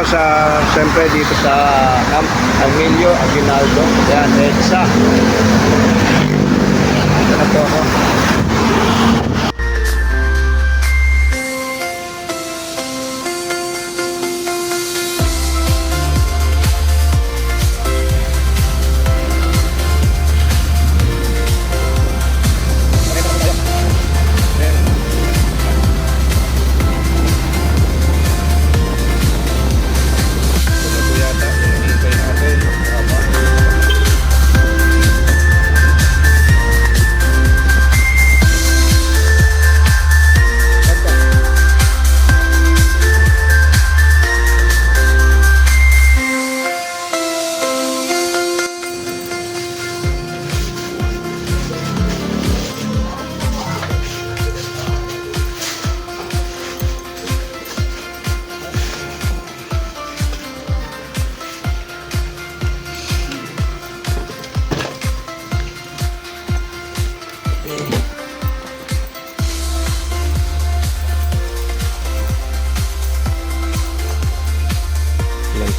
ako sa, siyempre dito sa Camp Emilio Aguinaldo. Yan, EDSA. Ito na po ako.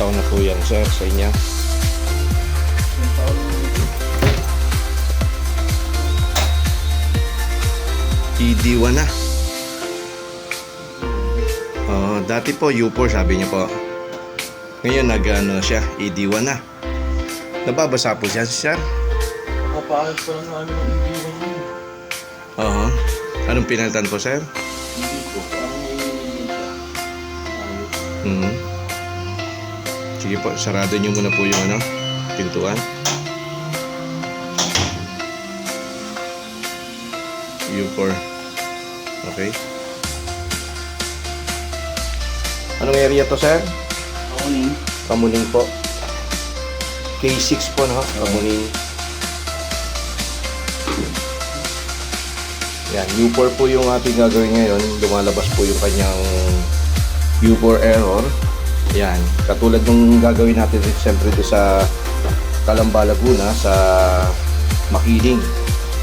Taon na po yan, sir, sa inyo? ED1 na. Oh, dati po U4 sabi niya po. Ngayon nag ano siya, ED1 na. Nababasa po siya, sir. Kapaayos pa lang namin ang idiwan mo. Oo. Anong pinalitan po, sir? Hindi ko. Parang may Ayos. Sige po, sarado niyo muna po yung ano, pintuan. U4. Okay. Anong area to, sir? Ako nin. Kamuning po. K6 po, no? Kamuning. Yan, U4 po yung ating gagawin ngayon. Lumalabas po yung kanyang U4 error. Yan, katulad nung gagawin natin rin siyempre doon sa Calamba, Laguna, sa Makiling.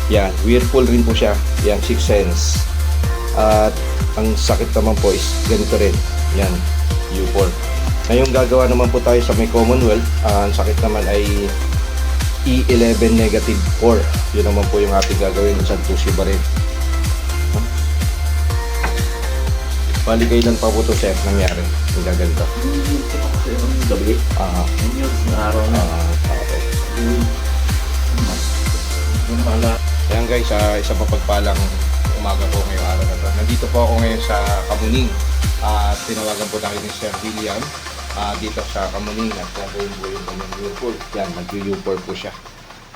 Yan, Whirlpool rin po siya. Yan, 6 sense. At ang sakit naman po is ganito rin. Yan, U4. Ngayon gagawa naman po tayo sa may Commonwealth. Ah, ang sakit naman ay E11 negative 4. Yun naman po yung ating gagawin sa Tusi Barret. Bali kailan pa po ito sir nangyari? Yung gaganto. Gabi. Ah, Yun yung araw na. ah, okay. Yung pala. Ayan guys, ah, isang mapagpalang umaga po ngayong araw na to. Nandito po ako ngayon sa Kamuning. At tinawagan po namin ni Sir William ah, dito sa Kamuning at gagawin po yung kanyang U-Port. Yan, mag-U-Port po siya.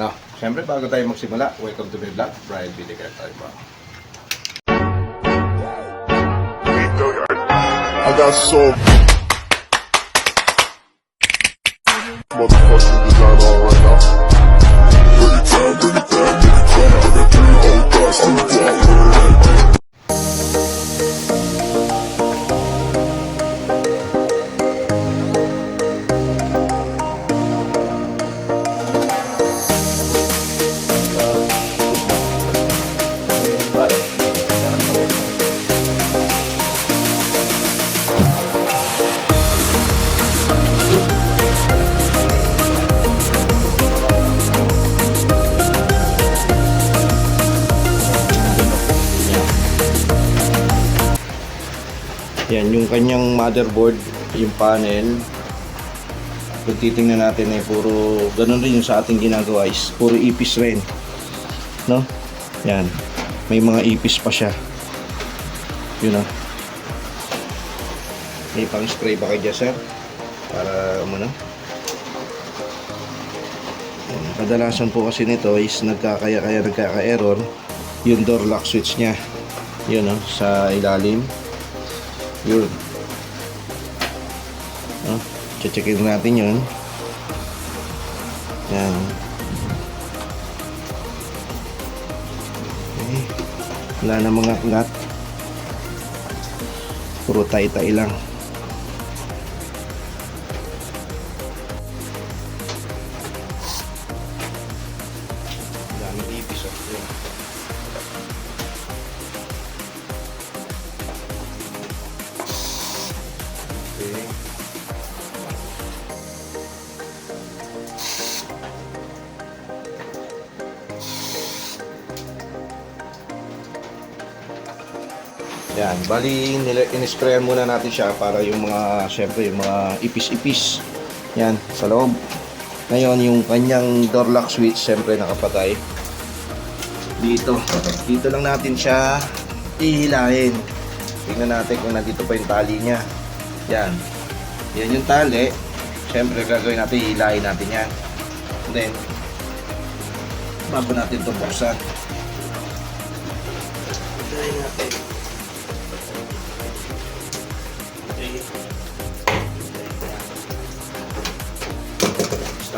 No, siyempre bago tayo magsimula, welcome to my vlog, Brian Vidigan tayo got so motherfucking design on right now. Bring it down, bring it down, make it come. I got three whole thoughts to the yung kanyang motherboard, yung panel. Kung titingnan natin eh, puro, ganun rin yung sa ating ginagawa is puro ipis rin. No? Yan. May mga ipis pa siya. Yun know? May pang spray ba kayo sir? Para ano na? Kadalasan po kasi nito is nagkakaya kaya nagkaka-error yung door lock switch niya. Yun no, sa ilalim. Yun. No? Checkin natin yun. Yan. Okay. Wala na mga nut. Puro tay-tay lang. Yan, bali in-sprayan muna natin siya para yung mga, syempre yung mga ipis-ipis. Yan, sa loob. Ngayon, yung kanyang door lock switch, syempre nakapatay. Dito. Dito lang natin siya ihilahin. Tingnan natin kung nandito pa yung tali niya. Yan. Yan yung tali. Syempre, gagawin natin, ihilahin natin yan. And then, bago natin ito buksan.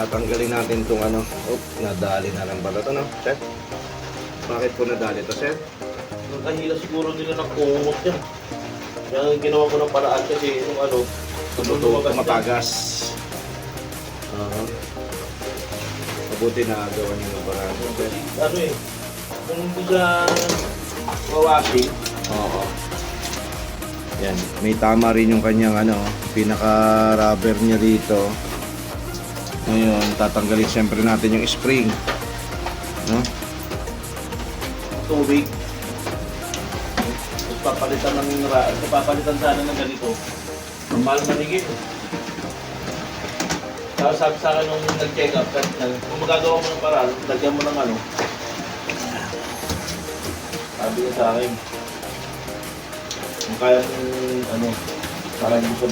Tatanggalin natin itong ano. Oh, nadali na lang pala ito, no? Sir? Bakit po nadali ito, sir? Nagkahila siguro nila ng kumot yan. Kaya ginawa ko ng paraan kasi yung ano, Tumutuwa, lumabas tumatagas. Oo. Mabuti na gawa niyo ng paraan. ano eh, kung hindi siya mawashing, Oo. Yan, may tama rin yung kanyang ano, pinaka-rubber niya dito. Ngayon, tatanggalin siyempre natin yung spring. No? tubig. Tapos papalitan ng ra- papalitan sana ng ganito. Mahal manigit. Tapos sabi sa akin nung nag-check up, kung magagawa mo ng paraan, lagyan mo ng ano. Sabi niya sa akin, kung kaya mong ano, para hindi ko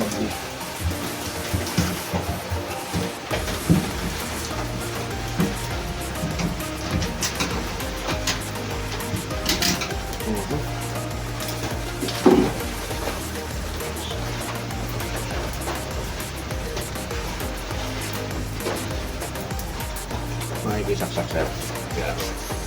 descansar. Claro.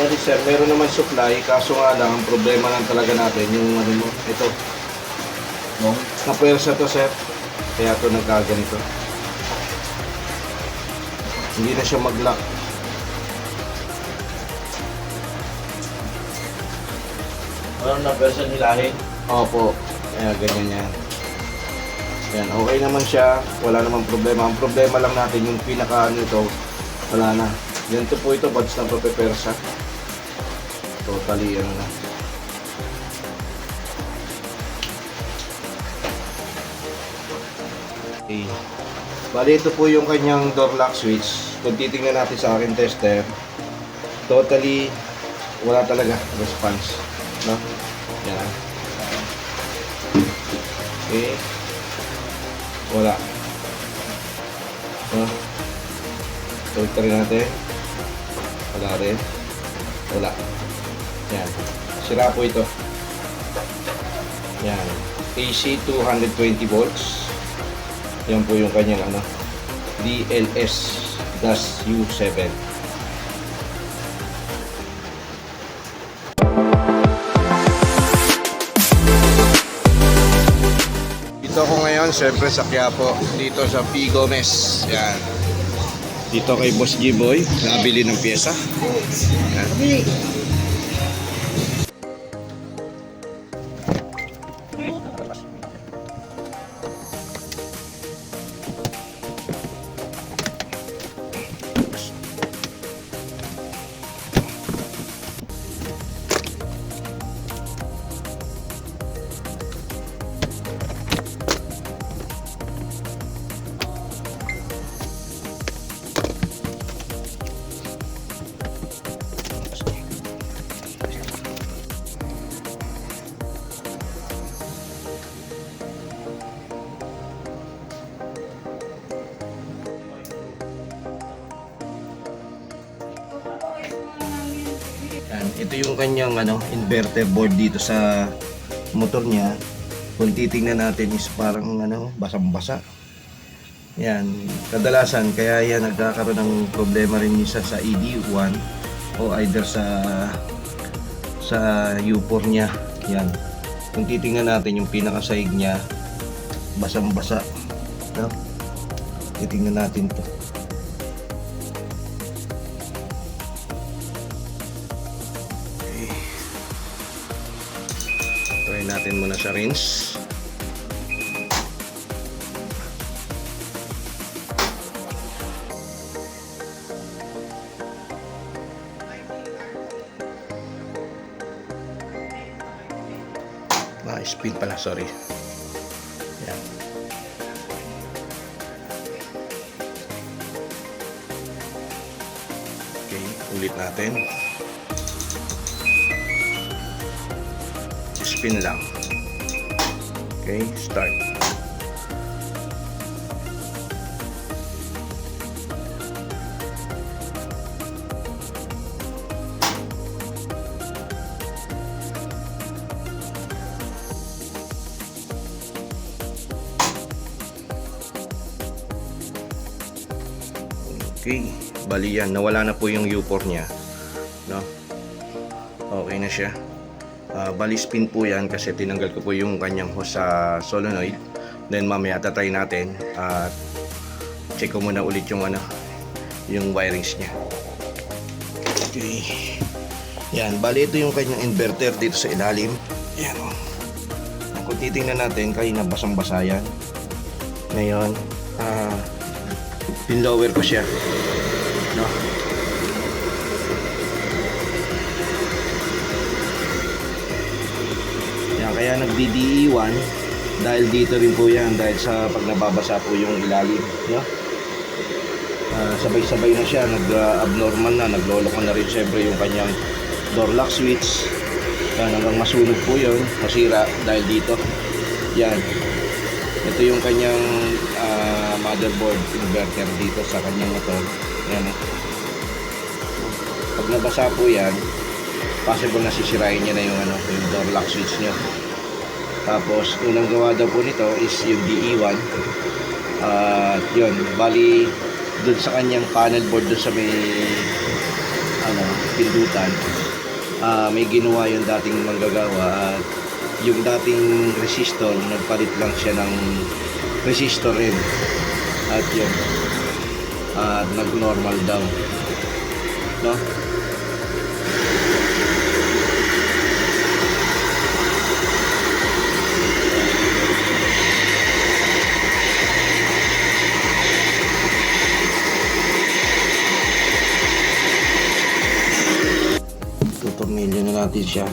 Bali sir, meron naman supply, kaso nga lang, ang problema lang talaga natin, yung ano mo, ito. No? Napwersa to sir, kaya to nagkaganito. Hindi na siya mag-lock. Ano na person hilahin? Opo, kaya ganyan yan. Yan, okay naman siya, wala namang problema. Ang problema lang natin, yung pinaka ano ito, wala na. Ganito po ito, buds na papepersa. Totally ano na. Okay. Bali, ito po yung kanyang door lock switch. Kung titingnan natin sa akin tester, totally wala talaga response. No? Yan. Okay. Wala. No? Filter natin. Wala rin. Wala. Yan. Sira po ito. Yan. AC 220 volts. Yan po yung kanyang ano. DLS-U7. Dito ako ngayon, syempre sa Quiapo, dito sa P. Gomez. Yan. Dito kay Boss G-Boy, nabili ng pyesa. Yan. Yung kanyang ano, inverter board dito sa motor niya. Kung titingnan natin is parang ano, basang-basa. Yan, kadalasan kaya yan nagkakaroon ng problema rin minsan sa ED1 o either sa sa U4 niya. Yan. Kung titingnan natin yung pinakasaig niya, basang-basa. No? Titingnan natin to. Sa rinse. Ah, speed pala, sorry. Yan. Okay, ulit natin. Spin lang. Okay, start. Okay, bali yan. Nawala na po yung U4 niya. No? Okay na siya. Ah, bali spin po yan kasi tinanggal ko po yung kanyang hose sa solenoid. Then mamaya tatry natin at check ko muna ulit yung ano, yung wirings niya. Okay. Yan, bali ito yung kanyang inverter dito sa ilalim. Yan o. Kung titingnan natin, kanina basang-basa yan. Ngayon, ah, pinlower ko siya. Kaya nag-DDE1 dahil dito rin po yan dahil sa pag nababasa po yung ilalim. No? Ah, sabay-sabay na siya, nag-abnormal na, naglolo ko na rin siyempre yung kanyang door lock switch. Yan, hanggang masunog po yun, masira dahil dito. Yan. Ito yung kanyang ah, motherboard inverter dito sa kanyang motor. Yan. Pag nabasa po yan, possible na sisirain niya na yung ano, yung door lock switch niya. Tapos unang gawa daw po nito is yung DE1. At yun, bali doon sa kanyang panel board doon sa may ano, pindutan. ah may ginawa yung dating manggagawa at yung dating resistor nagpalit lang siya ng resistor rin at yun at nag normal daw no tutornilyo na natin siya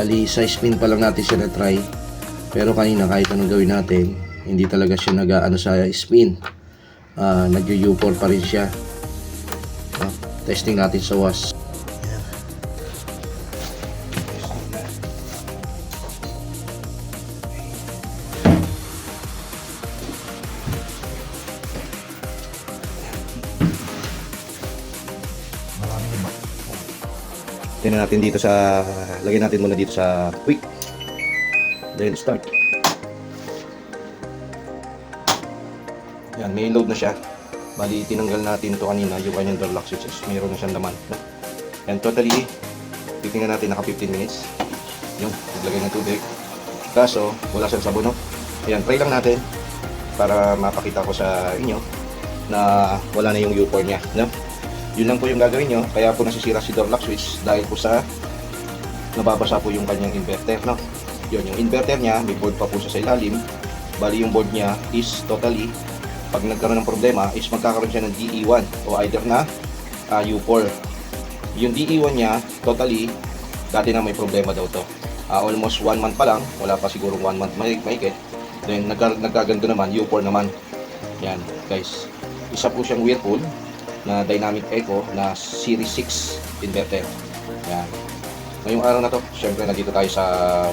Bali, size pin pa lang natin siya na-try. Pero kanina kahit anong gawin natin, hindi talaga siya nag-ano sa spin. Ah, nag-U4 pa rin siya. Ah, testing natin sa was. Tingnan natin dito sa lagyan natin muna dito sa quick. Then start. Yan, may load na siya. Bali, tinanggal natin to kanina, yung kanyang door lock switches. Mayroon na siyang laman. No? Totally, titingnan natin naka 15 minutes. Yung, naglagay ng tubig. Kaso, wala siyang sabon, no? Ayan, try lang natin para mapakita ko sa inyo na wala na yung U4 niya, no? Yun lang po yung gagawin nyo. Kaya po nasisira si door lock switch dahil po sa nababasa po yung kanyang inverter, no? Yun, yung inverter niya, may board pa po siya sa ilalim. Bali yung board niya is totally pag nagkaroon ng problema is magkakaroon siya ng DE1 o either na ah, U4. Yung DE1 niya, totally, dati na may problema daw to. Ah, almost 1 month pa lang, wala pa siguro 1 month may mahigit. Then nagka, nagkaganto naman, U4 naman. Yan, guys. Isa po siyang Whirlpool na Dynamic Echo na Series 6 inverter. Yan. Ngayong araw na to, syempre nandito tayo sa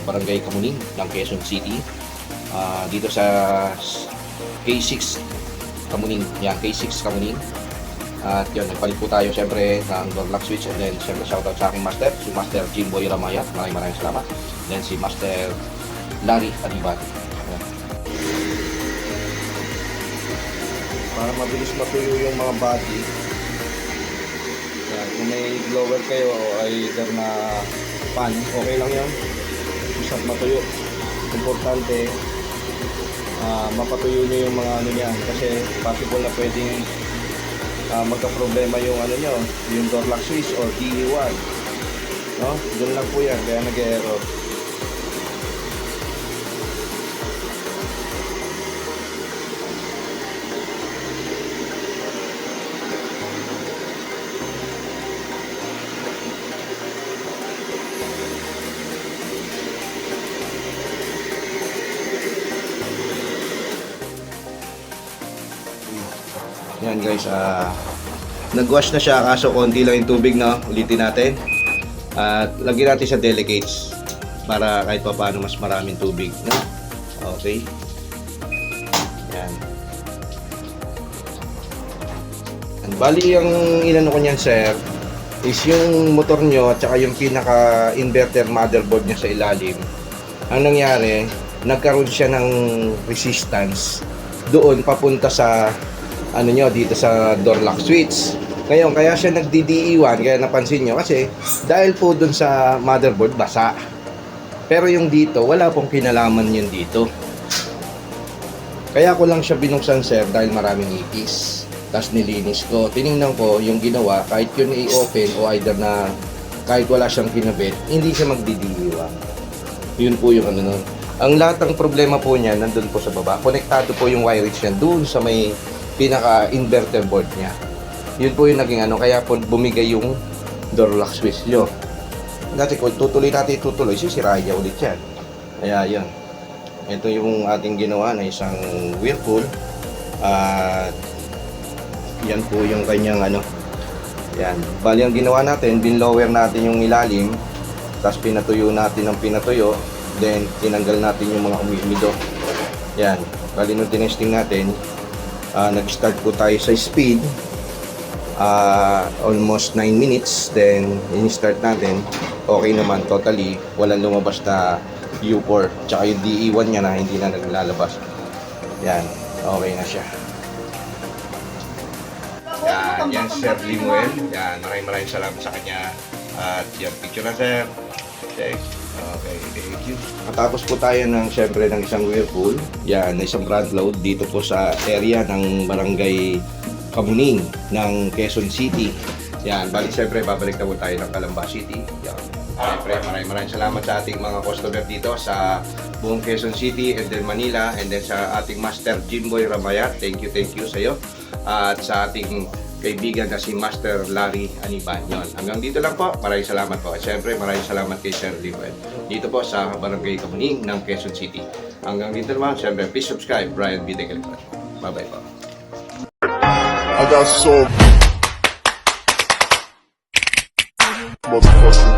Barangay Kamuning ng Quezon City. Ah, dito sa s- K6 Kamuning. Yan, K6 Kamuning. At yun, nagpalit po tayo syempre ng door lock switch and then syempre shoutout sa aking master, si Master Jimboy Ramaya. Maraming maraming salamat. Then si Master Larry Adibati. Para mabilis matuyo yung mga body, yan, kung may blower kayo o either na pan, okay lang yan. Isang matuyo. Importante, ah, mapatuyo nyo yung mga ano niyan kasi possible na pwedeng ah, magka-problema yung ano nyo, yung door lock switch or DE1. No? Doon lang po yan, kaya nag-error. Ah nag-wash na siya kaso konti lang yung tubig na ulitin natin. At lagyan natin sa delicates para kahit pa paano mas maraming tubig. No? Okay. Yan. And bali yung inano ko niyan sir is yung motor nyo at saka yung pinaka inverter motherboard niya sa ilalim. Ang nangyari, nagkaroon siya ng resistance doon papunta sa ano nyo dito sa door lock switch. Ngayon, kaya siya nagdi-DE1, kaya napansin nyo kasi dahil po dun sa motherboard basa. Pero yung dito, wala pong kinalaman yun dito. Kaya ko lang siya binuksan sir dahil maraming ipis. Tapos nilinis ko. Tiningnan ko yung ginawa, kahit yun i-open o either na kahit wala siyang kinabit, hindi siya magdi-DE1. Yun po yung ano nun. Ang lahat ng problema po niya nandun po sa baba. Konektado po yung wirings niya doon sa may pinaka-inverter board niya. Yun po yung naging ano, kaya po bumigay yung door lock switch nyo. Dati kung tutuloy natin tutuloy, sisirahin niya ulit yan. Kaya yun. Ito yung ating ginawa na isang whirlpool. At yan po yung kanyang ano. Yan. Bali ang ginawa natin, binlower natin yung ilalim. Tapos pinatuyo natin ng pinatuyo. Then tinanggal natin yung mga umiido. Yan. Bali nung tinesting natin, ah, nag-start po tayo sa speed. Ah, almost 9 minutes. Then in-start natin. Okay naman totally. Walang lumabas na U4. Tsaka yung DE1 niya na hindi na naglalabas. Yan. Okay na siya. Yan, yan Sir Limuel. Yan, maraming maraming salamat sa kanya. At yan, picture na sir. Okay. Okay, thank you. Matapos po tayo ng syempre ng isang whirlpool. Yan, isang front load dito po sa area ng barangay Kamuning ng Quezon City. Yan, balik syempre babalik na po tayo ng Calamba City. Yan. Siyempre, maraming maraming salamat sa ating mga customer dito sa buong Quezon City and then Manila and then sa ating Master Jimboy Ramaya. Thank you, thank you sa iyo. At sa ating kaibigan na si Master Larry Aniban. Yun. Hanggang dito lang po. Maraming salamat po. At syempre, maraming salamat kay Sir Limuel. Dito po sa Barangay Kamuning ng Quezon City. Hanggang dito naman, syempre, please subscribe. Brian B. Decalipan. Bye-bye po. I got got alright.